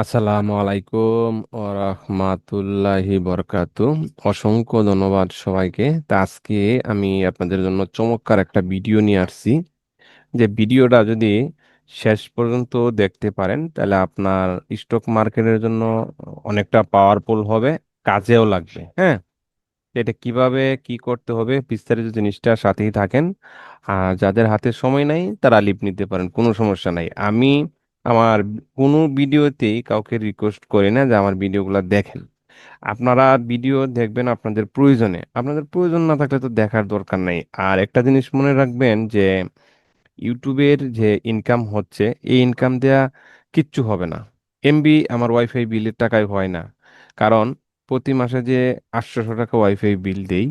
আসসালামু আলাইকুম ও রাহমাতুল্লাহি বরকাতু। অসংখ্য ধন্যবাদ সবাইকে। তা আজকে আমি আপনাদের জন্য চমৎকার একটা ভিডিও নিয়ে আসছি। যে ভিডিওটা যদি শেষ পর্যন্ত দেখতে পারেন, তাহলে আপনার স্টক মার্কেটের জন্য অনেকটা পাওয়ারফুল হবে, কাজেও লাগবে হ্যাঁ? এটা কীভাবে, কি করতে হবে, বিস্তারিত জিনিসটা সাথেই থাকেন। আর যাদের হাতে সময় নাই, তারা লিপ নিতে পারেন, কোনো সমস্যা নাই। আমি আমার কোনো ভিডিওতেই কাউকে রিকোয়েস্ট করি না যে আমার ভিডিওগুলো দেখেন। আপনারা ভিডিও দেখবেন আপনাদের প্রয়োজনে। আপনাদের প্রয়োজন না থাকলে তো দেখার দরকার নাই। আর একটা জিনিস মনে রাখবেন যে, ইউটিউবের যে ইনকাম হচ্ছে, এই ইনকাম দেয়া কিচ্ছু হবে না। এমবি আমার ওয়াইফাই বিলের টাকায় হয় না। কারণ প্রতি মাসে যে আটশোশো টাকা ওয়াইফাই বিল দেই,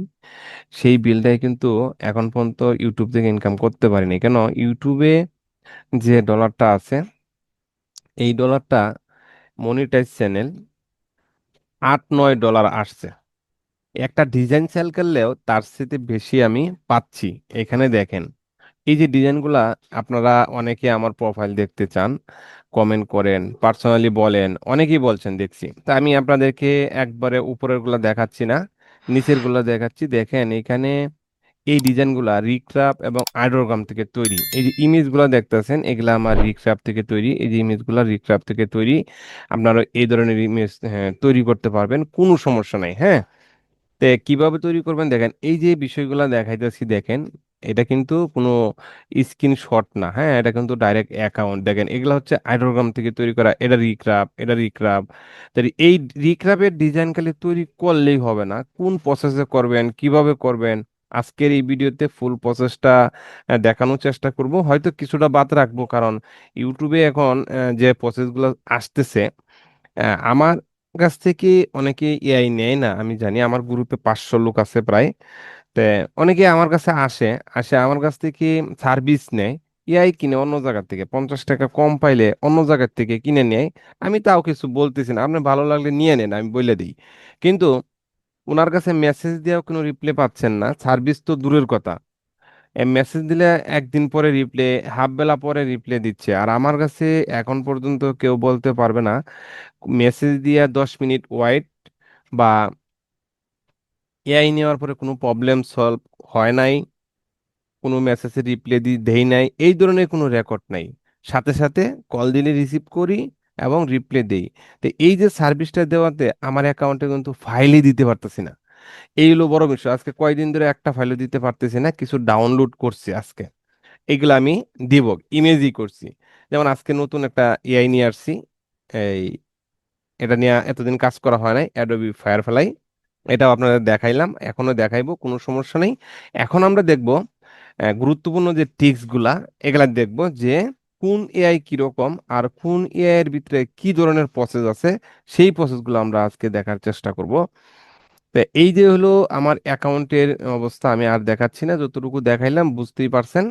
সেই বিলটাই কিন্তু এখন পর্যন্ত ইউটিউব থেকে ইনকাম করতে পারিনি। কেন? ইউটিউবে যে ডলারটা আছে এই ডলারটা মনিটাইজ চ্যানেল আট নয় ডলার আসছে। একটা ডিজাইন সেল করলেও তার সাথে বেশি আমি পাচ্ছি। এখানে দেখেন, এই যে ডিজাইনগুলা আপনারা অনেকে আমার প্রোফাইল দেখতে চান কমেন্ট করেন পার্সোনালি বলেন, অনেকেই বলছেন দেখছি। তা আমি আপনাদেরকে একবারে উপরেরগুলা দেখাচ্ছি না, নিচেরগুলা দেখাচ্ছি। দেখেন, এখানে এই ডিজাইনগুলা রিক্রাফ এবং আইডোগ্রাম থেকে তৈরি। এই যে ইমেজগুলো দেখতেছেন এগুলো আমার রিক্রাফ থেকে তৈরি। এই যে ইমেজগুলো রিক্রাফ থেকে তৈরি আপনারা এই ধরনের ইমেজ হ্যাঁ, তৈরি করতে পারবেন কোনো সমস্যা নাই হ্যাঁ? তে কীভাবে তৈরি করবেন দেখেন এই যে বিষয়গুলো দেখাইতেছি দেখেন এটা কিন্তু কোনো স্ক্রিনশট না হ্যাঁ? এটা কিন্তু ডাইরেক্ট অ্যাকাউন্ট দেখেন এগুলো হচ্ছে আইডোগ্রাম থেকে তৈরি করা এটা রিক্রাপ এটা রিক্রাপ তাহলে এই রিক্রাপের ডিজাইন খালি তৈরি করলেই হবে না কোন প্রসেসে করবেন কীভাবে করবেন? আজকের এই ভিডিওতে ফুল প্রসেসটা দেখানোর চেষ্টা করব। হয়তো কিছুটা বাদ রাখব কারণ ইউটিউবে এখন যে প্রসেসগুলো আসতেছে আমার কাছ থেকে অনেকে এআই নেয় না, আমি জানি। আমার গ্রুপে পাঁচশো লোক আছে প্রায়। তে অনেকে আমার কাছে আসে আসে আমার কাছ থেকে সার্ভিস নেয়। এআই কিনে অন্য জায়গার থেকে, পঞ্চাশ টাকা কম পাইলে অন্য জায়গার থেকে কিনে নেয়। আমি তাও কিছু বলতেছি না। আপনি ভালো লাগলে নিয়ে নেন, আমি বলে দিই। কিন্তু ওনার কাছে মেসেজ দিয়েও কোনো রিপ্লাই পাচ্ছেন না। সার্ভিস তো দূরের কথা। মেসেজ দিলে একদিন পরে রিপ্লে হাফ বেলা পরে রিপ্লে দিচ্ছে। আর আমার কাছে এখন পর্যন্ত কেউ বলতে পারবে না। মেসেজ দিয়ে দশ মিনিট ওয়াইট বা এআই নেওয়ার পরে কোনো প্রবলেম সলভ হয় নাই, কোনো মেসেজে রিপ্লে দি, দেই নাই, এই ধরনের কোনো রেকর্ড নাই। সাথে সাথে কল দিলে রিসিভ করি এবং রিপ্লে দেই। তো এই যে সার্ভিসটা দেওয়াতে আমার অ্যাকাউন্টে কিন্তু ফাইলই দিতে পারতেছি না। এই হলো বড় বিষয়। আজকে কয়দিন ধরে একটা ফাইলও দিতে পারতেছি না, কিছু ডাউনলোড করছি আজকে। এগুলো আমি দিব ইমেজই করছি। যেমন আজকে নতুন একটা এআই নিয়ে আসছি। এই এটা নিয়ে এতদিন কাজ করা হয় নাই অ্যাডোবি ফায়ার ফায়ারফ্লাই এটাও আপনাদের দেখাইলাম, এখনও দেখাইবো, কোনো সমস্যা নেই। এখন আমরা দেখব গুরুত্বপূর্ণ যে টিক্সগুলা এগুলা দেখব যে কোন এআই কীরকম আর কোন এআই এর ভিতরে কি ধরনের প্রসেস আছে, সেই প্রসেসগুলো আমরা আজকে দেখার চেষ্টা করব। তো এই যে হলো আমার অ্যাকাউন্টের অবস্থা, আমি আর দেখাচ্ছি না, যতটুকু দেখাইলাম বুঝতেই পারছেন।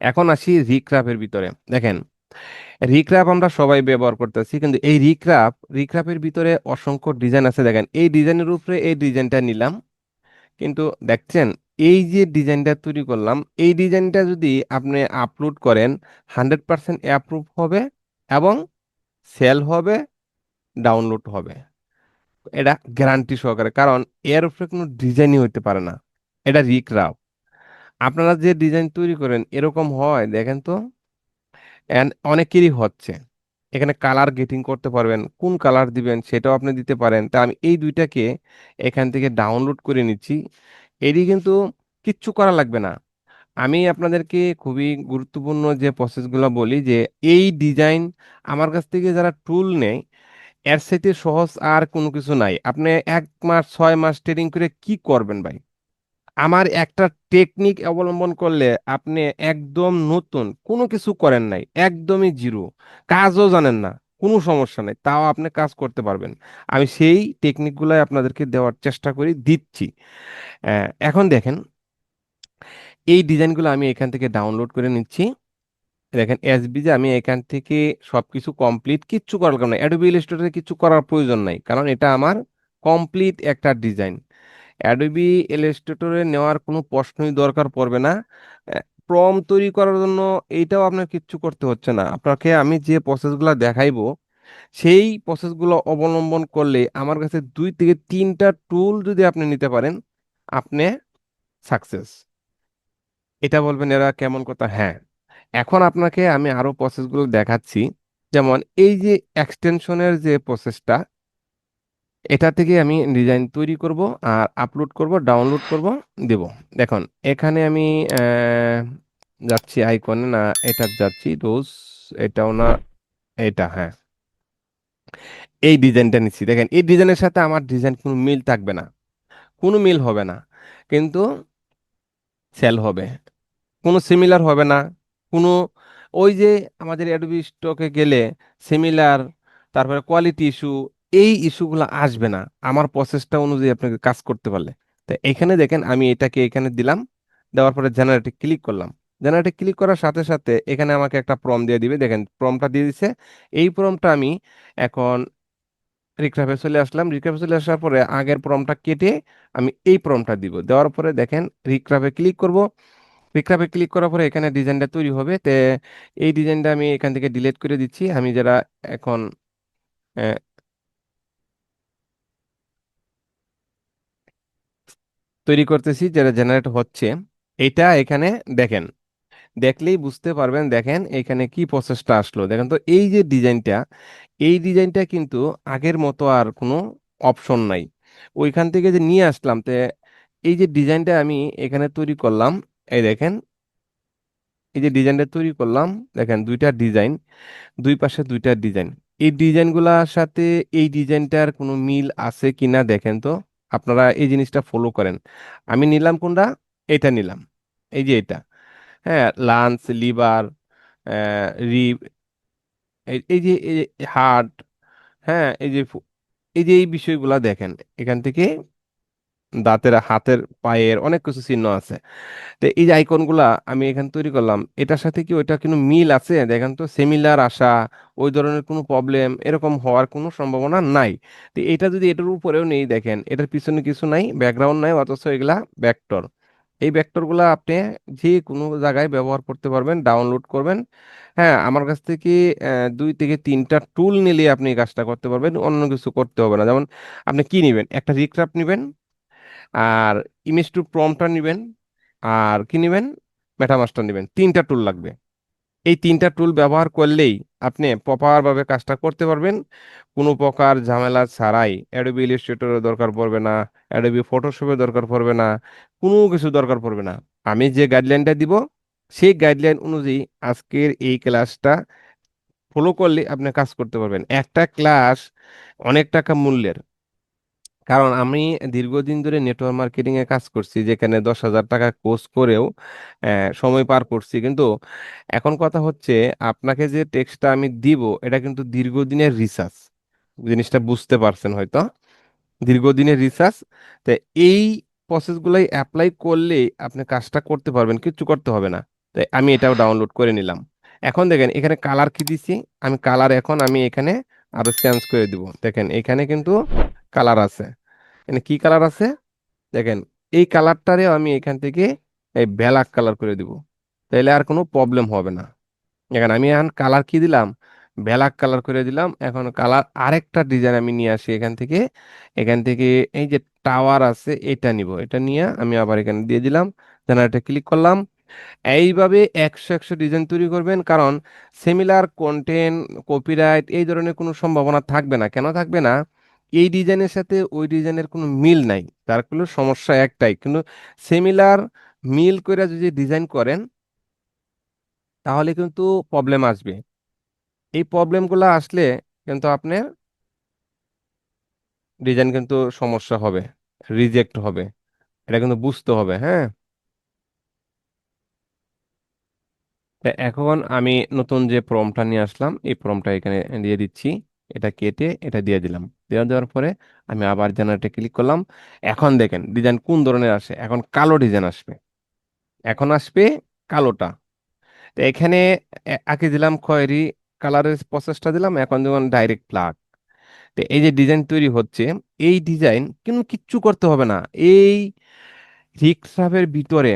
এখন আসি রিক্রাফের ভিতরে। দেখেন রিক্রাফ আমরা সবাই ব্যবহার করতেছি, কিন্তু এই রিক্রাফ রিক্রাফের ভিতরে অসংখ্য ডিজাইন আছে। দেখেন, এই ডিজাইনের উপরে এই ডিজাইনটা নিলাম। কিন্তু দেখছেন, এই যে ডিজাইনটা তৈরি করলাম, এই ডিজাইনটা যদি আপনি আপলোড করেন হান্ড্রেড পার্সেন্ট অ্যাপ্রুভ হবে এবং সেল হবে ডাউনলোড হবে। এটা গ্যারান্টি সহকারে, কারণ এর উপরে কোনো ডিজাইনই হইতে পারে না। এটা রিক্রাফ আপনারা যে ডিজাইন তৈরি করেন, এরকম হয়, দেখেন তো অনেকেরই হচ্ছে। এখানে কালার গেটিং করতে পারবেন, কোন কালার দিবেন সেটাও আপনি দিতে পারেন। তা আমি এই দুইটাকে এখান থেকে ডাউনলোড করে নিচ্ছি। এরই কিন্তু কিচ্ছু করা লাগবে না। আমি আপনাদেরকে খুবই গুরুত্বপূর্ণ যে প্রসেসগুলো বলি যে, এই ডিজাইন আমার কাছ থেকে যারা টুল নেয়, এর সাথে সহজ আর কোনো কিছু নাই। আপনি এক মাস, ছয় মাস ট্রেনিং করে কি করবেন ভাই? আমার একটা টেকনিক অবলম্বন করলে আপনি একদম নতুন, কোনো কিছু করেন নাই, একদমই জিরো। কাজও জানেন না, কোনো সমস্যা নেই, তাও আপনি কাজ করতে পারবেন। আমি সেই টেকনিকগুলাই আপনাদেরকে দেওয়ার চেষ্টা করি, দিচ্ছি। এখন দেখেন, এই ডিজাইনগুলো আমি এখান থেকে ডাউনলোড করে নিচ্ছি। দেখেন এস এসবিজে আমি এখান থেকে সবকিছু কমপ্লিট কিচ্ছু করার কারণ না অ্যাডোবি ইলাস্ট্রেটরে কিছু করার প্রয়োজন নাই, কারণ এটা আমার কমপ্লিট একটা ডিজাইন। অ্যাডোবি ইলাস্ট্রেটরে নেওয়ার কোনো প্রশ্নই দরকার পড়বে না। প্রম তৈরি করার জন্য এইটাও আপনার কিচ্ছু করতে হচ্ছে না। আপনাকে আমি যে প্রসেসগুলো দেখাইবো, সেই প্রসেসগুলো অবলম্বন করলে আমার কাছে দুই থেকে তিনটা টুল যদি আপনি নিতে পারেন, আপনি সাকসেস এটা বলবেন এরা কেমন কথা? হ্যাঁ। এখন আপনাকে আমি আরও প্রসেসগুলো দেখাচ্ছি। যেমন এই যে এক্সটেনশনের যে প্রসেসটা এটা থেকে আমি ডিজাইন তৈরি করব আর আপলোড করব ডাউনলোড করব, দেব। দেখুন, এখানে আমি যাচ্ছি আইকনে না এটা যাচ্ছি রোজ এটাও না, এটা হ্যাঁ। এই ডিজাইনটা নিচ্ছি। দেখেন, এই ডিজাইনের সাথে আমার ডিজাইন কোনো মিল থাকবে না। কোনো মিল হবে না। কিন্তু সেল হবে। কোনো সিমিলার হবে না। কোনো, ওই যে আমাদের অ্যাডোবি স্টকে গেলে সিমিলার তারপরে কোয়ালিটি ইস্যু এই ইস্যুগুলো আসবে না। আমার প্রসেসটা অনুযায়ী আপনাকে কাজ করতে পারলে। তো এখানে দেখেন, আমি এটাকে এখানে দিলাম, দেওয়ার পরে জেনারেটে ক্লিক করলাম। জেনারেটে ক্লিক করার সাথে সাথে এখানে আমাকে একটা প্রম দিয়ে দিবে। দেখেন প্রমটা দিয়ে দিছে। এই প্রমটা আমি এখন রিক্রাফে চলে আসলাম। রিক্রাফে চলে আসার পরে আগের প্রমটা কেটে আমি এই প্রমটা দিব। দেওয়ার পরে দেখেন রিক্রাফে ক্লিক করব। রিক্রাফে ক্লিক করার পরে এখানে ডিজাইনটা তৈরি হবে। তে এই ডিজাইনটা আমি এখান থেকে ডিলিট করে দিচ্ছি। আমি যারা এখন তৈরি করতেছি, যেটা জেনারেট হচ্ছে। এটা এখানে দেখেন, দেখলেই বুঝতে পারবেন, দেখেন এখানে কি প্রসেসটা আসলো। দেখেন তো এই যে ডিজাইনটা, এই ডিজাইনটা কিন্তু আগের মতো আর কোনো অপশন নাই। ওইখান থেকে যে নিয়ে আসলাম, তে এই যে ডিজাইনটা আমি এখানে তৈরি করলাম, এই দেখেন, এই যে ডিজাইনটা তৈরি করলাম, দেখেন দুইটা ডিজাইন, দুই পাশে দুইটা ডিজাইন। এই ডিজাইনগুলোর সাথে এই ডিজাইনটার কোনো মিল আছে কিনা দেখেন তো। আপনারা এই জিনিসটা ফলো করেন। আমি নিলাম কোনটা? এটা নিলাম। এই যে এটা। হ্যাঁ লাঞ্চ লিভার রিব এই এই যে হার্ট হ্যাঁ এই যে এই যে এই বিষয়গুলা দেখেন, এখান থেকে দাঁতের, হাতের, পায়ের অনেক কিছু চিহ্ন আছে। তো এই যে আইকনগুলা আমি এখানে তৈরি করলাম, এটার সাথে কি ওইটা কোনো মিল আছে? দেখেন তো সিমিলার আসা, ওই ধরনের কোনো প্রবলেম এরকম হওয়ার কোনো সম্ভাবনা নাই। তো এটা যদি এটার উপরেও নেই, দেখেন, এটার পিছনে কিছু নাই ব্যাকগ্রাউন্ড নাই, অথচ এগুলা ভেক্টর এই ভেক্টরগুলো আপনি যে কোনো জায়গায় ব্যবহার করতে পারবেন ডাউনলোড করবেন। হ্যাঁ আমার কাছ থেকে দুই থেকে তিনটা টুল নিলে আপনি এই কাজটা করতে পারবেন, অন্য কিছু করতে হবে না। যেমন আপনি কি নেবেন? একটা রিক্রাফট নেবেন আর ইমেজ টু প্রম্পটার নেবেন, আর কি নেবেন? মেটামাস্টার নেবেন। তিনটা টুল লাগবে। এই তিনটা টুল ব্যবহার করলেই আপনি প্রপারভাবে কাজটা করতে পারবেন। কোনো প্রকার ঝামেলা ছাড়াই। অ্যাডোবি ইলাস্ট্রেটরের দরকার পড়বে না অ্যাডোবি ফটোশপের দরকার পড়বে না, কোনো কিছু দরকার পড়বে না। আমি যে গাইডলাইনটা দিব, সেই গাইডলাইন অনুযায়ী আজকের এই ক্লাসটা ফলো করলে আপনি কাজ করতে পারবেন। একটা ক্লাস অনেক টাকা মূল্যের। কারণ আমি দীর্ঘদিন ধরে নেটওয়ার্ক মার্কেটিং এ কাজ করছি, যেখানে দশ হাজার টাকা কোর্স করেও সময় পার করছি। কিন্তু এখন কথা হচ্ছে, আপনাকে যে টেক্সটটা আমি দিব, এটা কিন্তু দীর্ঘদিনের রিসার্চ জিনিসটা বুঝতে পারছেন হয়তো? দীর্ঘদিনের রিসার্চ তো এই প্রসেসগুলাই অ্যাপ্লাই করলেই আপনি কাজটা করতে পারবেন, কিচ্ছু করতে হবে না। তাই আমি এটাও ডাউনলোড করে নিলাম। এখন দেখেন, এখানে কালার কি দিছি? আমি কালার এখন আমি এখানে আরও চেঞ্জ করে দিব। দেখেন, এখানে কিন্তু কালার আছে। এখানে কি কালার আছে? দেখেন, এই কালারটারেও আমি এখান থেকে এই ব্ল্যাক কালার করে দিব। তাহলে আর কোনো প্রবলেম হবে না। এখন আমি এখন কালার কি দিলাম? ব্ল্যাক কালার করে দিলাম। এখন কালার আরেকটা ডিজাইন আমি নিয়ে আসি এখান থেকে। এখান থেকে এই যে টাওয়ার আছে, এটা নিব। এটা নিয়ে আমি আবার এখানে দিয়ে দিলাম। জেনারেটে ক্লিক করলাম। এইভাবে একশো একশো ডিজাইন তৈরি করবেন। কারণ সিমিলার কন্টেন্ট কপিরাইট এই ধরনের কোনো সম্ভাবনা থাকবে না। কেন থাকবে না? এই ডিজাইনের সাথে ওই ডিজাইনের কোনো মিল নাই। তার কোনো সমস্যা একটাই, কিন্তু সিমিলার মিল করে যদি ডিজাইন করেন, তাহলে কিন্তু প্রবলেম আসবে। এই প্রবলেমগুলো আসলে কিন্তু আপনার ডিজাইন কিন্তু সমস্যা হবে রিজেক্ট হবে, এটা কিন্তু বুঝতে হবে হ্যাঁ? এখন আমি নতুন যে প্রমটা নিয়ে আসলাম, এই প্রমটা এখানে দিয়ে দিচ্ছি। এটা কেটে এটা দিয়ে দিলাম। দেওয়া দেওয়ার পরে আমি আবার জেনারেটে ক্লিক করলাম। এখন দেখেন ডিজাইন কোন ধরনের আসে? এখন কালো ডিজাইন আসবে। এখন আসবে কালোটা। তো এখানে আঁকে দিলাম খয়েরি কালারের প্রসেসটা দিলাম। এখন যেমন ডাইরেক্ট ব্ল্যাক তো এই যে ডিজাইন তৈরি হচ্ছে, এই ডিজাইন কিন্তু কিচ্ছু করতে হবে না। এই রিক্সাফের ভিতরে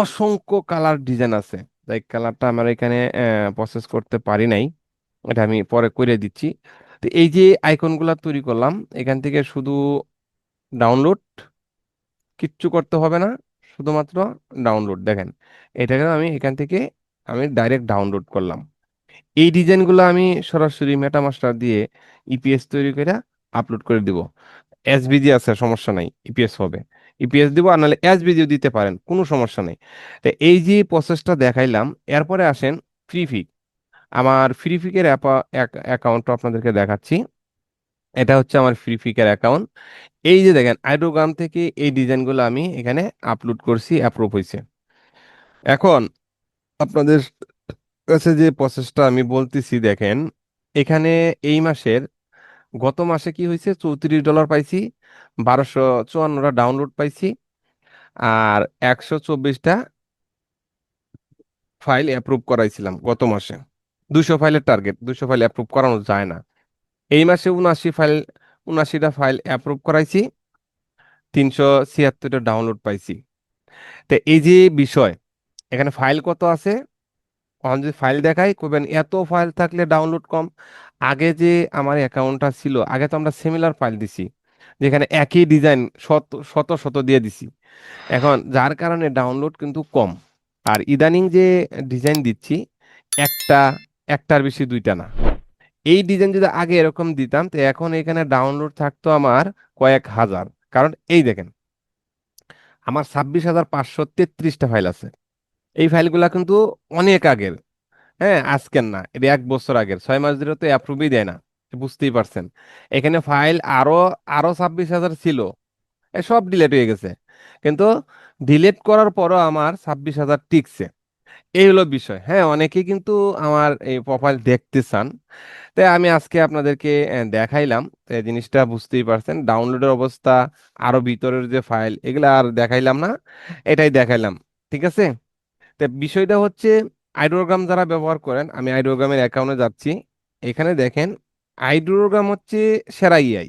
অসংখ্য কালার ডিজাইন আছে। তাই কালারটা আমার এখানে প্রসেস করতে পারি নাই। এটা আমি পরে করে দিচ্ছি। তো এই যে আইকনগুলো তৈরি করলাম, এখান থেকে শুধু ডাউনলোড কিচ্ছু করতে হবে না, শুধুমাত্র ডাউনলোড দেখেন এটাকে আমি এখান থেকে আমি ডাইরেক্ট ডাউনলোড করলাম। এই ডিজাইনগুলো আমি সরাসরি মেটামাস্টার দিয়ে ইপিএস তৈরি করে আপলোড করে দিব। এসভিজি আছে, সমস্যা নাই ইপিএস হবে। ইপিএস দিব, আর নাহলে এসভিজিও দিতে পারেন, কোনো সমস্যা নেই। তো এই যে প্রসেসটা দেখাইলাম, এরপরে আসেন ফ্রিফিক আমার ফ্রি ফ্রিফিকের অ্যাকাউন্টটা আপনাদেরকে দেখাচ্ছি। এটা হচ্ছে আমার ফ্রি ফ্রিফিকের অ্যাকাউন্ট এই যে দেখেন আইডোগ্রাম থেকে এই ডিজাইনগুলো আমি এখানে আপলোড করছি অ্যাপ্রুভ হয়েছে। এখন আপনাদের কাছে যে প্রসেসটা আমি বলতেছি, দেখেন, এখানে এই মাসের, গত মাসে কি হয়েছে? চৌত্রিশ ডলার পাইছি, বারোশো চুয়ান্নটা ডাউনলোড পাইছি, আর একশো চব্বিশটা ফাইল অ্যাপ্রুভ করাইছিলাম গত মাসে। দুশো ফাইলের টার্গেট দুশো ফাইল অ্যাপ্রুভ করানো যায় না। এই মাসে উনআশি ফাইল, উনআশিটা ফাইল অ্যাপ্রুভ করাইছি, তিনশো ছিয়াত্তরটা ডাউনলোড পাইছি। তো এই যে বিষয়, এখানে ফাইল কত আছে? এখন যদি ফাইল দেখাই করবেন এত ফাইল থাকলে ডাউনলোড কম। আগে যে আমার অ্যাকাউন্টটা ছিল, আগে তো আমরা সিমিলার ফাইল দিছি, যেখানে একই ডিজাইন শত শত শত দিয়ে দিছি। এখন যার কারণে ডাউনলোড কিন্তু কম। আর ইদানিং যে ডিজাইন দিচ্ছি, একটা একটার বেশি দুইটা না। এই ডিজাইন যদি আগে এরকম দিতাম, তো এখন এখানে ডাউনলোড থাকতো আমার কয়েক হাজার। কারণ এই দেখেন, আমার ছাব্বিশ হাজার পাঁচশো তেত্রিশটা ফাইল আছে। এই ফাইলগুলা কিন্তু অনেক আগের। হ্যাঁ আজকের না, এটা এক বছর আগের। ছয় মাস ধরে তো অ্যাপ্রুভই দেয় না বুঝতেই পারছেন। এখানে ফাইল আরও আরও ছাব্বিশ হাজার ছিল। সব ডিলেট হয়ে গেছে। কিন্তু ডিলেট করার পরও আমার ছাব্বিশ হাজার টিকছে। এই হলো বিষয়। হ্যাঁ অনেকেই কিন্তু আমার এই প্রোফাইল দেখতে চান। তাই আমি আজকে আপনাদেরকে দেখাইলাম। এই জিনিসটা বুঝতেই পারছেন। ডাউনলোডের অবস্থা আরও ভিতরের যে ফাইল এগুলো আর দেখাইলাম না এটাই দেখাইলাম। ঠিক আছে? তো বিষয়টা হচ্ছে আইডোগ্রাম যারা ব্যবহার করেন আমি আইডোগ্রামের অ্যাকাউন্টে যাচ্ছি। এখানে দেখেন আইডোগ্রাম হচ্ছে সেরা ইআই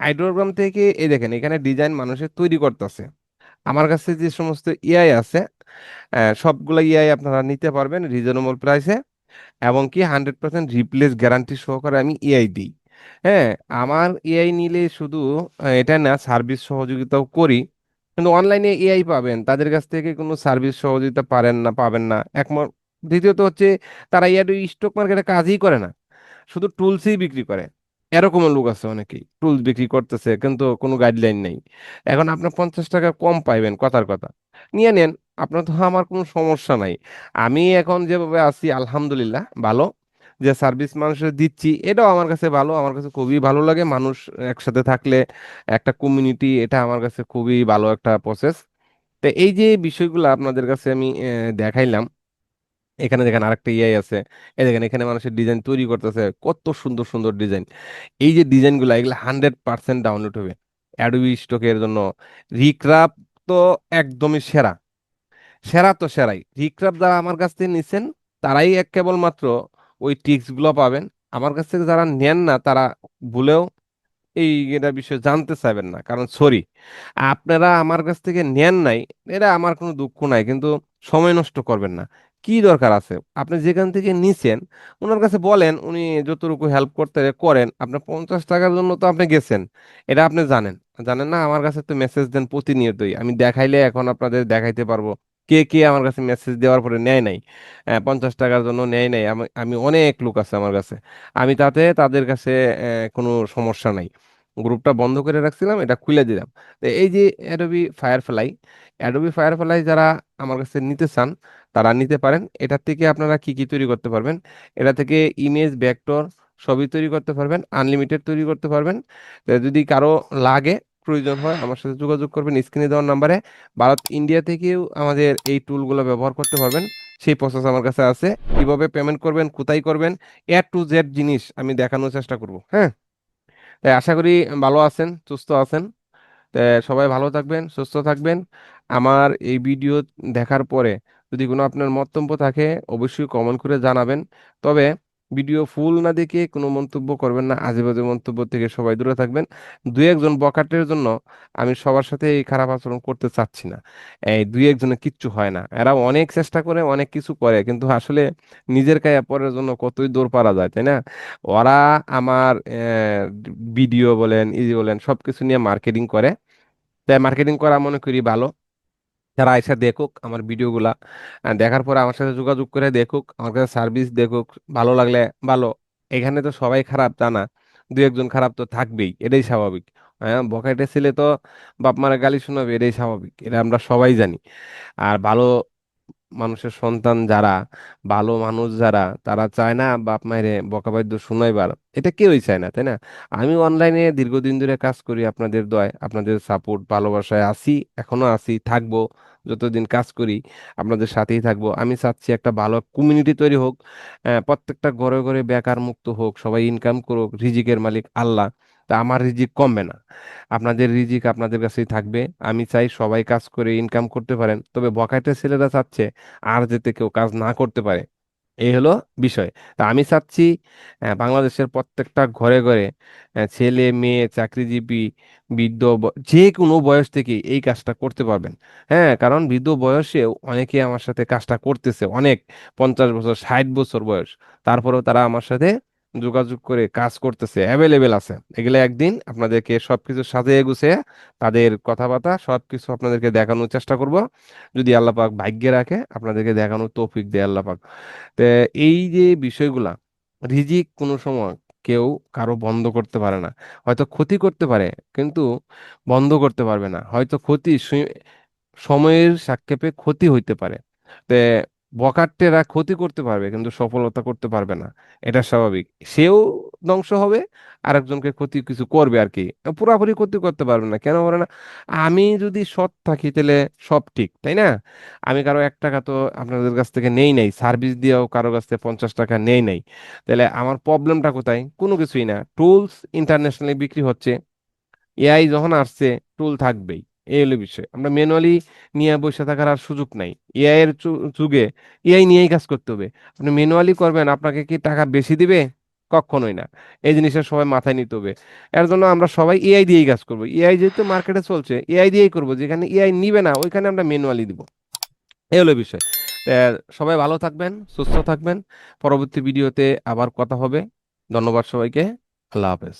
আইডোগ্রাম থেকে এই দেখেন এখানে ডিজাইন মানুষের তৈরি করতেছে। আমার কাছে যে সমস্ত ইআই আছে আহ, সবগুলো ইআই আপনারা নিতে পারবেন রিজনেবল প্রাইসে এবং কি হান্ড্রেড পার্সেন্ট রিপ্লেস গ্যারান্টি সহকারে আমি এআই দিই। হ্যাঁ আমার এআই নিলে শুধু এটা না সার্ভিস সহযোগিতাও করি। কিন্তু অনলাইনে এআই পাবেন, তাদের কাছ থেকে কোনো সার্ভিস সহযোগিতা পারেন না, পাবেন না। একমত দ্বিতীয়ত হচ্ছে, তারা এআই স্টক মার্কেটে কাজই করে না। শুধু টুলসই বিক্রি করে। এরকম লোক আছে অনেকেই টুলস বিক্রি করতেছে কিন্তু কোনো গাইডলাইন নেই। এখন আপনার পঞ্চাশ টাকা কম পাইবেন, কথার কথা। নিয়ে নেন, আপনার তো আমার কোনো সমস্যা নাই। আমি এখন যেভাবে আছি, আলহামদুলিল্লাহ, ভালো। যে সার্ভিস মানুষের দিচ্ছি, এটাও আমার কাছে ভালো, আমার কাছে খুবই ভালো লাগে। মানুষ একসাথে থাকলে একটা কমিউনিটি এটা আমার কাছে খুবই ভালো একটা প্রসেস তো এই যে বিষয়গুলো আপনাদের কাছে আমি দেখাইলাম এখানে দেখেন আরেকটা ইআই আছে। এই দেখেন এখানে মানুষের ডিজাইন তৈরি করতেছে। কত সুন্দর সুন্দর ডিজাইন এই যে ডিজাইনগুলো এগুলো হান্ড্রেড পার্সেন্ট ডাউনলোড হবে। অ্যাডোবি স্টকের জন্য। রিক্রাফট তো একদমই সেরা। সেরা তো সেরাই। রিক্রাফট যারা আমার কাছ থেকে নিছেন, তারাই এক কেবলমাত্র ওই টিক্সগুলো পাবেন। আমার কাছ থেকে যারা নেন না, তারা ভুলেও এই এটা বিষয়ে জানতে চাইবেন না। কারণ সরি আপনারা আমার কাছ থেকে নেন নাই, এটা আমার কোনো দুঃখ নাই। কিন্তু সময় নষ্ট করবেন না। কি দরকার আছে? আপনি যেখান থেকে নিছেন ওনার কাছে বলেন, উনি যতটুকু হেল্প করতে করেন, আপনার পঞ্চাশ টাকার জন্য তো আপনি গেছেন, এটা আপনি জানেন। জানেন না, আমার কাছে তো মেসেজ দেন প্রতিনিয়তই, আমি দেখাইলে এখন আপনাদের দেখাইতে পারব, কে কে আমার কাছে মেসেজ দেওয়ার পরে নেয় নাই পঞ্চাশ টাকার জন্য নেয় নাই, আমি অনেক লোক আছে আমার কাছে, আমি তাতে তাদের কাছে কোনো সমস্যা নাই। গ্রুপটা বন্ধ করে রাখছিলাম, এটা খুলে দিলাম। তো এই যে অ্যাডোবি ফায়ারফ্লাই অ্যাডোবি ফায়ারফ্লাই যারা আমার কাছে নিতে চান, তারা নিতে পারেন। এটা থেকে আপনারা কি কি তৈরি করতে পারবেন? এটা থেকে ইমেজ ভেক্টর সবই তৈরি করতে পারবেন আনলিমিটেড তৈরি করতে পারবেন। যদি কারও লাগে, প্রয়োজন হয়, আমার সাথে যোগাযোগ করবেন স্ক্রিনে দেওয়ার নাম্বারে। ভারত ইন্ডিয়া থেকেও আমাদের এই টুলগুলো ব্যবহার করতে পারবেন, সেই প্রসেস আমার কাছে আছে। কীভাবে পেমেন্ট করবেন, কোথায় করবেন এ টু জেড জিনিস আমি দেখানোর চেষ্টা করব হ্যাঁ? তাই আশা করি ভালো আছেন, সুস্থ আছেন। তা সবাই ভালো থাকবেন, সুস্থ থাকবেন। আমার এই ভিডিও দেখার পরে যদি কোনো আপনার মন্তব্য থাকে, অবশ্যই কমেন্ট করে জানাবেন। তবে ভিডিও ফুল না দেখে কোনো মন্তব্য করবেন না। আজে বাজে মন্তব্য থেকে সবাই দূরে থাকবেন। দুই একজন বখাটের জন্য আমি সবার সাথে এই খারাপ আচরণ করতে চাচ্ছি না। এই দুই একজনের কিচ্ছু হয় না। এরা অনেক চেষ্টা করে, অনেক কিছু করে, কিন্তু আসলে নিজের কায়া পরের জন্য কতই দৌড় পারা যায়, তাই না? ওরা আমার ভিডিও বলেন ইজি বলেন, সবকিছু নিয়ে মার্কেটিং করে। তাই মার্কেটিং করা মনে করি ভালো। যারা আইসা দেখুক আমার ভিডিওগুলা। দেখার পরে আমার সাথে যোগাযোগ করে দেখুক, আমার কাছে সার্ভিস দেখুক, ভালো লাগলে ভালো। এখানে তো সবাই খারাপ জানা দু একজন খারাপ তো থাকবেই, এটাই স্বাভাবিক। হ্যাঁ বকাইটে ছেলে তো বাপ মারা গালি শোনাবে, এটাই স্বাভাবিক, এটা আমরা সবাই জানি। আর ভালো মানুষের সন্তান যারা, ভালো মানুষ যারা, তারা চায় না বাপ মায়েরে বকাবাদ্য শোনাইবার। এটা কেউই চায় না, তাই না? আমি অনলাইনে দীর্ঘদিন ধরে কাজ করি আপনাদের দয়, আপনাদের সাপোর্ট ভালোবাসায় আছি, এখনও আছি, থাকব, যতদিন কাজ করি, আপনাদের সাথেই থাকব। আমি চাচ্ছি একটা ভালো কমিউনিটি তৈরি হোক প্রত্যেকটা ঘরে ঘরে বেকার মুক্ত হোক, সবাই ইনকাম করুক, রিজিকের মালিক আল্লাহ। তা আমার রিজিক কমবে না। আপনাদের রিজিক আপনাদের কাছেই থাকবে। আমি চাই সবাই কাজ করে ইনকাম করতে পারেন। তবে বখাটে ছেলেরা চাচ্ছে আর যাতে কেউ কাজ না করতে পারে। এই হলো বিষয়। তা আমি চাচ্ছি বাংলাদেশের প্রত্যেকটা ঘরে ঘরে ছেলে, মেয়ে, চাকরিজীবী, বৃদ্ধ যে কোনো বয়স থেকে এই কাজটা করতে পারবেন। হ্যাঁ কারণ বৃদ্ধ বয়সেও অনেকে আমার সাথে কাজটা করতেছে অনেক। পঞ্চাশ বছর, ষাট বছর বয়স। তারপরেও তারা আমার সাথে যোগাযোগ করে কাজ করতেছে অ্যাভেলেবেল আছে। এগুলো একদিন আপনাদেরকে সবকিছু সাজিয়ে গুছিয়ে তাদের কথাবার্তা সবকিছু আপনাদেরকে দেখানোর চেষ্টা করব। যদি আল্লাহ পাক ভাগ্যে রাখে, আপনাদেরকে দেখানোর তৌফিক দেয় আল্লাহ পাক। তো এই যে বিষয়গুলা, রিজিক কোনো সময় কেউ কারও বন্ধ করতে পারে না। হয়তো ক্ষতি করতে পারে, কিন্তু বন্ধ করতে পারবে না। হয়তো ক্ষতি সময়ের সাক্ষেপে ক্ষতি হইতে পারে। তে বকাট্টেরা ক্ষতি করতে পারবে, কিন্তু সফলতা করতে পারবে না। এটা স্বাভাবিক। সেও ধ্বংস হবে, আরেকজনকে ক্ষতি কিছু করবে আর কি। পুরাপুরি ক্ষতি করতে পারবে না। কেন করে না? আমি যদি সৎ থাকি তাহলে সব ঠিক, তাই না? আমি কারও এক টাকা তো আপনাদের কাছ থেকে নেই নাই, সার্ভিস দিয়েও কারও কাছ থেকে পঞ্চাশ টাকা নেই নাই। তাহলে আমার প্রবলেমটা কোথায়? কোনো কিছুই না। টুলস ইন্টারন্যাশনালি বিক্রি হচ্ছে। এআই যখন আসছে, টুল থাকবেই। এই হলো বিষয়। আমরা ম্যানুয়ালি নিয়ে বসে থাকার আর সুযোগ নাই। এআই এর যুগে এআই নিয়েই কাজ করতে হবে। আপনি ম্যানুয়ালি করবেন, আপনাকে কি টাকা বেশি দিবে? কখনোই না। এই জিনিসটা সবাই মাথায় নিতে হবে। এর জন্য আমরা সবাই এআই দিয়েই কাজ করব। এআই যেহেতু মার্কেটে চলছে এআই দিয়েই করব। যেখানে এআই নিবে না, ওইখানে আমরা ম্যানুয়ালি দিব। এই হলো বিষয়। সবাই ভালো থাকবেন, সুস্থ থাকবেন। পরবর্তী ভিডিওতে আবার কথা হবে। ধন্যবাদ সবাইকে। আল্লাহ হাফেজ।